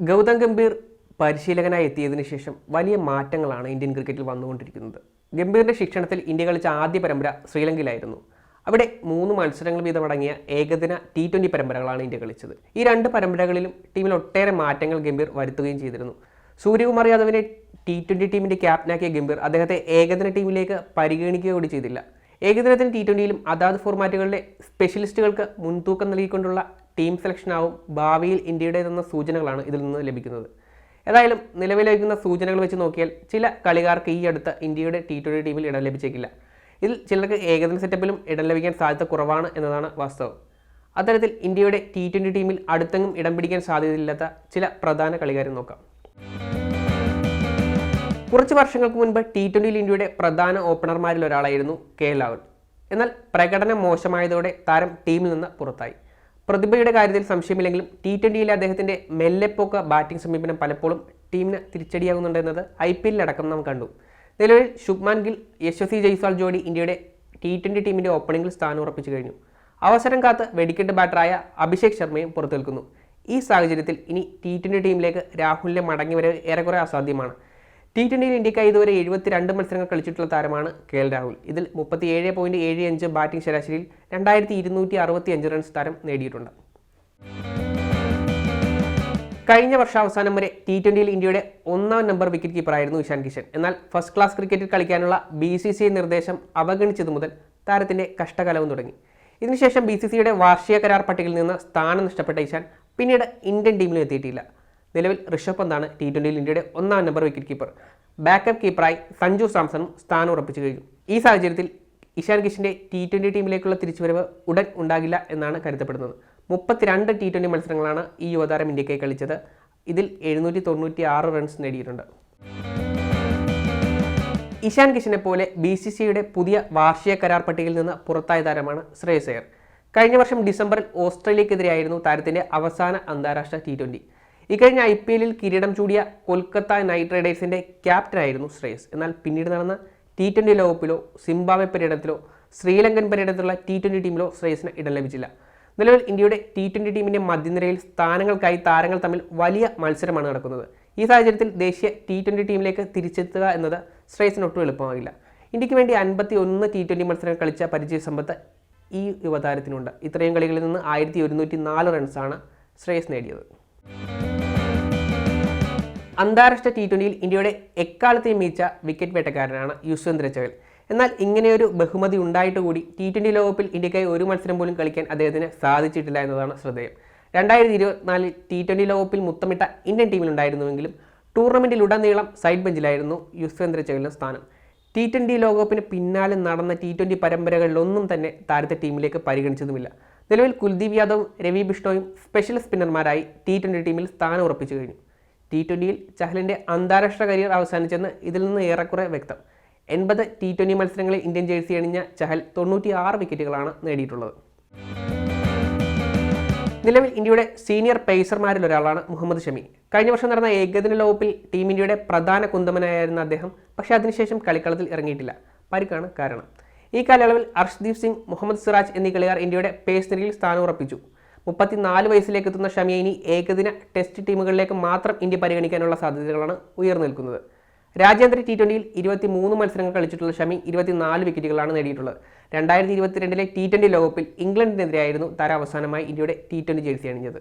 ഗൗതം ഗംഭീർ പരിശീലകനായി എത്തിയതിനു ശേഷം വലിയ മാറ്റങ്ങളാണ് ഇന്ത്യൻ ക്രിക്കറ്റിൽ വന്നുകൊണ്ടിരിക്കുന്നത്. ഗംഭീറിന്റെ ശിക്ഷണത്തിൽ ഇന്ത്യ കളിച്ച ആദ്യ പരമ്പര ശ്രീലങ്കയിലായിരുന്നു. അവിടെ മൂന്ന് മത്സരങ്ങൾ വീതമടങ്ങിയ ഏകദിന ടി ട്വന്റി പരമ്പരകളാണ് ഇന്ത്യ കളിച്ചത്. ഈ രണ്ട് പരമ്പരകളിലും ടീമിൽ ഒട്ടേറെ മാറ്റങ്ങൾ ഗംഭീർ വരുത്തുകയും ചെയ്തിരുന്നു. സൂര്യകുമാർ യാദവിനെ ടി ട്വന്റി ടീമിന്റെ ക്യാപ്റ്റനാക്കിയ ഗംഭീർ അദ്ദേഹത്തെ ഏകദിന ടീമിലേക്ക് പരിഗണിക്കുക കൂടി ചെയ്തില്ല. ഏകദിനത്തിന് ടി ട്വന്റിയിലും അതാത് ഫോർമാറ്റുകളിലെ സ്പെഷ്യലിസ്റ്റുകൾക്ക് മുൻതൂക്കം നൽകിക്കൊണ്ടുള്ള ടീം സെലക്ഷനാവും ഭാവിയിൽ ഇന്ത്യയുടേതെന്ന സൂചനകളാണ് ഇതിൽ നിന്ന് ലഭിക്കുന്നത്. ഏതായാലും നിലവിലേക്കുന്ന സൂചനകൾ വെച്ച് നോക്കിയാൽ ചില കളിക്കാർക്ക് ഈ അടുത്ത ഇന്ത്യയുടെ ടി ട്വന്റി ടീമിൽ ഇടം ലഭിച്ചേക്കില്ല. ഇതിൽ ചിലർക്ക് ഏകദിന സെറ്റപ്പിലും ഇടം ലഭിക്കാൻ സാധ്യത കുറവാണ് എന്നതാണ് വാസ്തവം. അത്തരത്തിൽ ഇന്ത്യയുടെ ടി ട്വന്റി ടീമിൽ അടുത്തെങ്ങും ഇടം പിടിക്കാൻ സാധ്യതയില്ലാത്ത ചില പ്രധാന കളിക്കാരെ നോക്കാം. കുറച്ച് വർഷങ്ങൾക്ക് മുൻപ് ടി ട്വന്റിയിൽ ഇന്ത്യയുടെ പ്രധാന ഓപ്പണർമാരിൽ ഒരാളായിരുന്നു കെ രാഹുൽ എന്നാൽ പ്രകടനം മോശമായതോടെ താരം ടീമിൽ നിന്ന് പുറത്തായി. പ്രതിഭയുടെ കാര്യത്തിൽ സംശയമില്ലെങ്കിലും ടി ട്വന്റിയിലെ അദ്ദേഹത്തിന്റെ മെല്ലെപ്പോക്ക ബാറ്റിംഗ് സമീപനം പലപ്പോഴും ടീമിന് തിരിച്ചടിയാകുന്നുണ്ടെന്നത് ഐ പി എല്ലിലടക്കം നാം കണ്ടു. നിലവിൽ ശുഭ്മാൻ ഗിൽ യശസ്വി ജയ്സ്വാൾ ജോഡി ഇന്ത്യയുടെ ടി ട്വന്റി ടീമിന്റെ ഓപ്പണിംഗിൽ സ്ഥാനം ഉറപ്പിച്ചു കഴിഞ്ഞു. അവസരം കാത്ത് വെടിക്കെട്ട് ബാറ്ററായ അഭിഷേക് ശർമ്മയും പുറത്തു നിൽക്കുന്നു. ഈ സാഹചര്യത്തിൽ ഇനി ടി ട്വന്റി ടീമിലേക്ക് രാഹുലിന്റെ മടങ്ങിവരവ് ഏറെക്കുറെ അസാധ്യമാണ്. ടി ട്വന്റിയിൽ ഇന്ത്യക്കായി ഇതുവരെ എഴുപത്തിരണ്ട് മത്സരങ്ങൾ കളിച്ചിട്ടുള്ള താരമാണ് കെ എൽ രാഹുൽ. ഇതിൽ മുപ്പത്തിയേഴ് പോയിന്റ് ഏഴ് അഞ്ച് ബാറ്റിംഗ് ശരാശരിയിൽ രണ്ടായിരത്തി ഇരുന്നൂറ്റി അറുപത്തി അഞ്ച് റൺസ് താരം നേടിയിട്ടുണ്ട്. കഴിഞ്ഞ വർഷാവസാനം വരെ ടി ട്വന്റിയിൽ ഇന്ത്യയുടെ ഒന്നാം നമ്പർ വിക്കറ്റ് കീപ്പറായിരുന്നു ഇഷാൻ കിഷൻ. എന്നാൽ ഫസ്റ്റ് ക്ലാസ് ക്രിക്കറ്റിൽ കളിക്കാനുള്ള ബി സി സി നിർദ്ദേശം അവഗണിച്ചതു മുതൽ താരത്തിന്റെ കഷ്ടകാലവും തുടങ്ങി. ഇതിനുശേഷം ബി സി സിയുടെ വാർഷിക കരാർ പട്ടികയിൽ നിന്ന് സ്ഥാനം നഷ്ടപ്പെട്ട ഇഷാൻ പിന്നീട് ഇന്ത്യൻ ടീമിലും എത്തിയിട്ടില്ല. നിലവിൽ ഋഷഭ് പന്താണ് ടി ട്വന്റിയിൽ ഇന്ത്യയുടെ ഒന്നാം നമ്പർ വിക്കറ്റ് കീപ്പർ ബാക്കപ്പ് കീപ്പറായി സഞ്ജു സാംസണും സ്ഥാനം ഉറപ്പിച്ചു കഴിഞ്ഞു. ഈ സാഹചര്യത്തിൽ ഇഷാൻ കിഷന്റെ ടി ട്വന്റി ടീമിലേക്കുള്ള തിരിച്ചുവരവ് ഉടൻ ഉണ്ടാകില്ല എന്നാണ് കരുതപ്പെടുന്നത്. മുപ്പത്തിരണ്ട് ടി ട്വന്റി മത്സരങ്ങളാണ് ഈ യുവതാരം ഇന്ത്യക്കായി കളിച്ചത്. ഇതിൽ എഴുന്നൂറ്റി തൊണ്ണൂറ്റി ആറ് റൺസ് നേടിയിട്ടുണ്ട്. ഇഷാൻ കിഷനെ പോലെ ബി സി സിയുടെ പുതിയ വാർഷിക കരാർ പട്ടികയിൽ നിന്ന് പുറത്തായ താരമാണ് ശ്രേയസ് അയ്യർ. കഴിഞ്ഞ വർഷം ഡിസംബറിൽ ഓസ്ട്രേലിയക്കെതിരെയായിരുന്നു താരത്തിന്റെ അവസാന അന്താരാഷ്ട്ര ടി ട്വന്റി ഇക്കഴിഞ്ഞ ഐ പി എല്ലിൽ കിരീടം ചൂടിയ കൊൽക്കത്ത നൈറ്റ് റൈഡേഴ്സിന്റെ ക്യാപ്റ്റനായിരുന്നു ശ്രേയസ്. എന്നാൽ പിന്നീട് നടന്ന ടി ട്വന്റി ലോകകപ്പിലോ സിംബാബ്വെ പര്യടനത്തിലോ ശ്രീലങ്കൻ പര്യടനത്തിലുള്ള ടി ട്വന്റി ടീമിലോ ശ്രേയസിന് ഇടം ലഭിച്ചില്ല. നിലവിൽ ഇന്ത്യയുടെ ടി ട്വന്റി ടീമിന്റെ മധ്യനിരയിൽ സ്ഥാനങ്ങൾക്കായി താരങ്ങൾ തമ്മിൽ വലിയ മത്സരമാണ് നടക്കുന്നത്. ഈ സാഹചര്യത്തിൽ ദേശീയ ടി ട്വന്റി ടീമിലേക്ക് തിരിച്ചെത്തുക എന്നത് ശ്രേയസിന് ഒട്ടും എളുപ്പമാകില്ല. ഇന്ത്യയ്ക്ക് വേണ്ടി അൻപത്തി ഒന്ന് ടി ട്വന്റി മത്സരങ്ങൾ കളിച്ച പരിചയ സമ്പത്ത് ഈ യുവതാരത്തിനുണ്ട്. ഇത്രയും കളികളിൽ നിന്ന് ആയിരത്തി ഒരുന്നൂറ്റി നാല് റൺസാണ് ശ്രേയസ് നേടിയത്. അന്താരാഷ്ട്ര ടി ട്വന്റിയിൽ ഇന്ത്യയുടെ എക്കാലത്തെയും മികച്ച വിക്കറ്റ് വേട്ടക്കാരനാണ് യുസ്വേന്ദ്ര ചഹൽ. എന്നാൽ ഇങ്ങനെയൊരു ബഹുമതി ഉണ്ടായിട്ട് കൂടി ടി ട്വന്റി ലോകകപ്പിൽ ഇന്ത്യക്കായി ഒരു മത്സരം പോലും കളിക്കാൻ അദ്ദേഹത്തിന് സാധിച്ചിട്ടില്ല എന്നതാണ് ശ്രദ്ധേയം. രണ്ടായിരത്തി ഇരുപത്തിനാലിൽ ടി ട്വന്റി ലോകകപ്പിൽ മുത്തമിട്ട ഇന്ത്യൻ ടീമിലുണ്ടായിരുന്നുവെങ്കിലും ടൂർണമെന്റിലുടനീളം സൈഡ് ബെഞ്ചിലായിരുന്നു യുസ്വേന്ദ്ര ചഹലിന്റെ സ്ഥാനം. ടി ട്വന്റി ലോകകപ്പിന് പിന്നാലെ നടന്ന ടി ട്വന്റി പരമ്പരകളിലൊന്നും തന്നെ താരത്തെ ടീമിലേക്ക് പരിഗണിച്ചതുമില്ല. നിലവിൽ കുൽദീപ് യാദവും രവി ബിഷ്ണോയും സ്പെഷ്യൽ സ്പിന്നർമാരായി ടി ട്വന്റി ടീമിൽ സ്ഥാനം ഉറപ്പിച്ചു കഴിഞ്ഞു. ടി ട്വന്റിയിൽ ചഹലിന്റെ അന്താരാഷ്ട്ര കരിയർ അവസാനിച്ചെന്ന് ഇതിൽ നിന്ന് ഏറെക്കുറെ വ്യക്തം. എൺപത് ടി ട്വന്റി മത്സരങ്ങളിൽ ഇന്ത്യൻ ജേഴ്സി അണിഞ്ഞ ചഹൽ തൊണ്ണൂറ്റി ആറ് വിക്കറ്റുകളാണ് നേടിയിട്ടുള്ളത്. നിലവിൽ ഇന്ത്യയുടെ സീനിയർ പേസർമാരിൽ ഒരാളാണ് മുഹമ്മദ് ഷമി. കഴിഞ്ഞ വർഷം നടന്ന ഏകദിന ലോകകപ്പിൽ ടീം ഇന്ത്യയുടെ പ്രധാന കുന്തമനായിരുന്ന അദ്ദേഹം പക്ഷേ അതിനുശേഷം കളിക്കളത്തിൽ ഇറങ്ങിയിട്ടില്ല. പരിക്കാണ് കാരണം. ഈ കാലയളവിൽ അർഷ്ദീപ് സിംഗ് മുഹമ്മദ് സിറാജ് എന്നീ കളിക്കാർ ഇന്ത്യയുടെ പേസ് നിരയിൽ സ്ഥാനം ഉറപ്പിച്ചു. മുപ്പത്തിനാല് വയസ്സിലേക്ക് എത്തുന്ന ഷമിയെ ഇനി ഏകദിന ടെസ്റ്റ് ടീമുകളിലേക്ക് മാത്രം ഇന്ത്യ പരിഗണിക്കാനുള്ള സാധ്യതകളാണ് ഉയർന്നു നിൽക്കുന്നത്. രാജ്യാന്തര ടി ട്വന്റിയിൽ ഇരുപത്തി മൂന്ന് മത്സരങ്ങൾ കളിച്ചിട്ടുള്ള ഷമി ഇരുപത്തിനാല് വിക്കറ്റുകളാണ് നേടിയിട്ടുള്ളത്. രണ്ടായിരത്തി ഇരുപത്തിരണ്ടിലെ ടി ട്വന്റി ലോകകപ്പിൽ ഇംഗ്ലണ്ടിനെതിരെയായിരുന്നു താര അവസാനമായി ഇന്ത്യയുടെ ടി ട്വന്റി ജേഴ്സി അണിഞ്ഞത്.